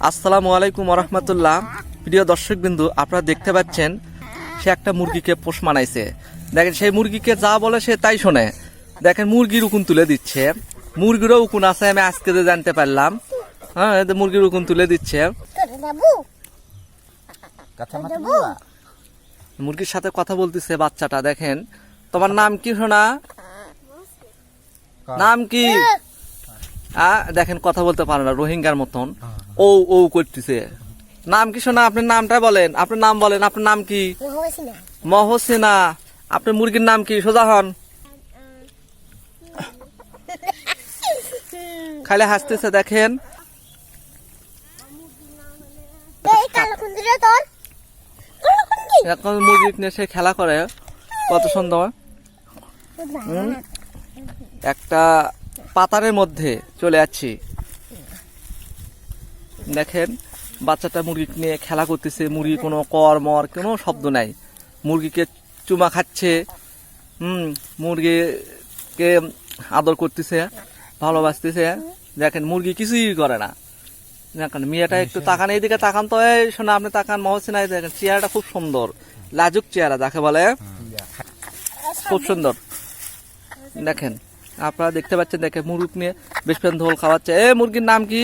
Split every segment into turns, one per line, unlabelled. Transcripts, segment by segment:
আসসালামু আলাইকুম রহমতুল্লাহ প্রিয় দর্শক বিন্দু আপনারা দেখতে পাচ্ছেন সে একটা মুরগিকে পোষ মানাইছে। দেখেন সেই মুরগিকে যা বলে সে তাই শোনে। দেখেন মুরগির উকুন তুলে দিচ্ছে। মুরগিরও উকুন আছে আমি আজকে যে জানতে পারলাম। হ্যাঁ মুরগির উকুন তুলে দিচ্ছে। মুরগির সাথে কথা বলতেছে বাচ্চাটা দেখেন। তোমার নাম কি শোনা নাম কি? আ, দেখেন কথা বলতে পারে না রোহিঙ্গার মতন। ও ও করতেছে। নাম কি শোনা? আপনার নামটা বলেন। আপনার নাম বলেন। আপনার নাম কি? মহসিনা। আপনার মুরগির নাম কি? সোজা হন। খালি হাসতেছে দেখেন। এখন মুরগি নিয়ে সে খেলা করে। কত সুন্দর। একটা পাতারের মধ্যে চলে যাচ্ছি। দেখেন বাচ্চাটা মুরগি নিয়ে খেলা করতেছে মুরগি কোনো কর মর কোনো শব্দ নাই। মুরগিকে চুমা খাচ্ছে হুম মুরগিকে আদর করতেছে ভালোবাসতেছে। দেখেন মুরগি কিছুই করে না। দেখেন মেয়েটা একটু তাকান এইদিকে তাকান তো এই শোনা আপনি তাকান মহসিনাই দেখেন চেহারাটা খুব সুন্দর লাজুক চেহারা যাকে বলে খুব সুন্দর। দেখেন আপনারা দেখতে পাচ্ছেন দেখেন মুরগ নিয়ে বেশ ধোল খাওয়াচ্ছে। এ মুরগির নাম কি?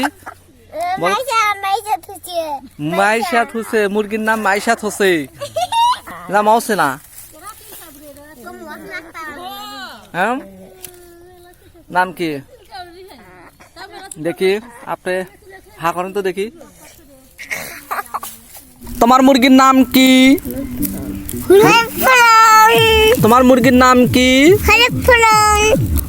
মাইশাত হোসে মুরগির নাম মাইশাত হোসে নাম হচ্ছে না? হ্যাঁ? নাম কি? দেখি আপনি হা করেন তো দেখি। তোমার মুরগির নাম কি? তোমার মুরগির নাম কি?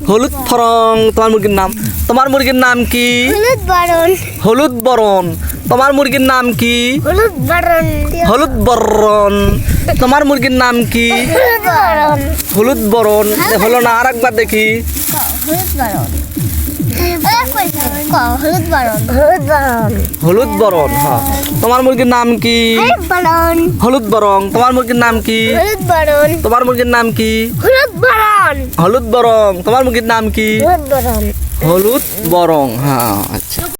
হলুদ ফরং। তোমার মুরগির নাম তোমার মুরগির নাম কি? হলুদ বরণ। হলুদ বরণ। তোমার মুরগির নাম কি হলুদ বরণ তোমার মুরগির নাম কি হলুদ বরণ হলো না আর একবার দেখি
হলুদ বারণ হলুদ বারণ
হলুদ বরণ হ্যাঁ তোমার মুরগির নাম কি
হলুদ
বরং তোমার মুরগির নাম কি তোমার মুরগির নাম কি
হলুদ
বরং তোমার মুরগির নাম কি
হলুদ
হলুদ বরং হ্যাঁ আচ্ছা